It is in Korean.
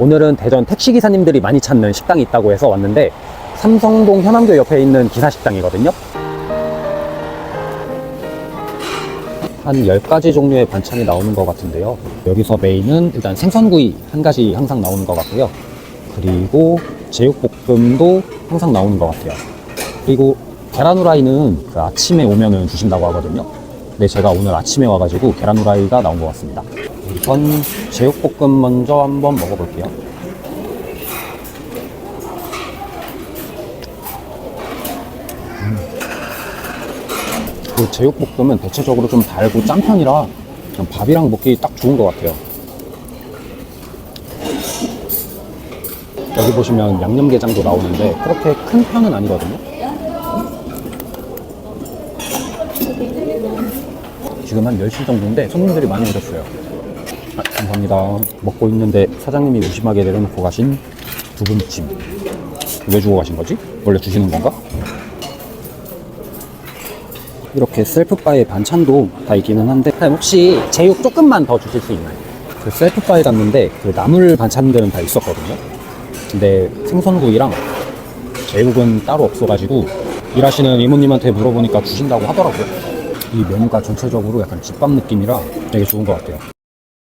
오늘은 대전 택시기사님들이 많이 찾는 식당이 있다고 해서 왔는데 삼성동 현암교 옆에 있는 기사식당이거든요. 한 10가지 종류의 반찬이 나오는 것 같은데요. 여기서 메인은 일단 생선구이 한 가지 항상 나오는 것 같고요. 그리고 제육볶음도 항상 나오는 것 같아요. 그리고 계란 후라이는 그 아침에 오면은 주신다고 하거든요. 근데 제가 오늘 아침에 와가지고 계란 후라이가 나온 것 같습니다. 우선 제육볶음 먼저 한번 먹어볼게요. 그 제육볶음은 대체적으로 좀 달고 짠 편이라 밥이랑 먹기 딱 좋은 것 같아요. 여기 보시면 양념게장도 나오는데 그렇게 큰 편은 아니거든요. 지금 한 10시 정도인데 손님들이 많이 오셨어요. 아, 감사합니다. 먹고 있는데 사장님이 무심하게 내려놓고 가신 두분찜. 왜 주고 가신 거지? 원래 주시는 건가? 이렇게 셀프바에 반찬도 다 있기는 한데 혹시 제육 조금만 더 주실 수 있나요? 그 셀프바에 갔는데 그 나물 반찬들은 다 있었거든요. 근데 생선구이랑 제육은 따로 없어가지고 일하시는 이모님한테 물어보니까 주신다고 하더라고요. 이 메뉴가 전체적으로 약간 집밥 느낌이라 되게 좋은 것 같아요.